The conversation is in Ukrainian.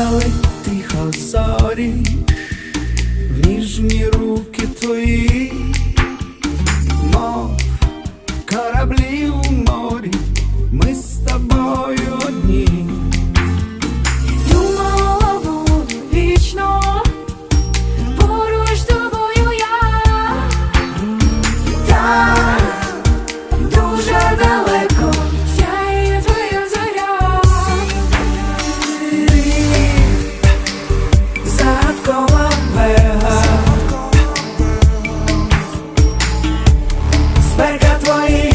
падали тихо зорі, в ніжні руки твої Берега твоїх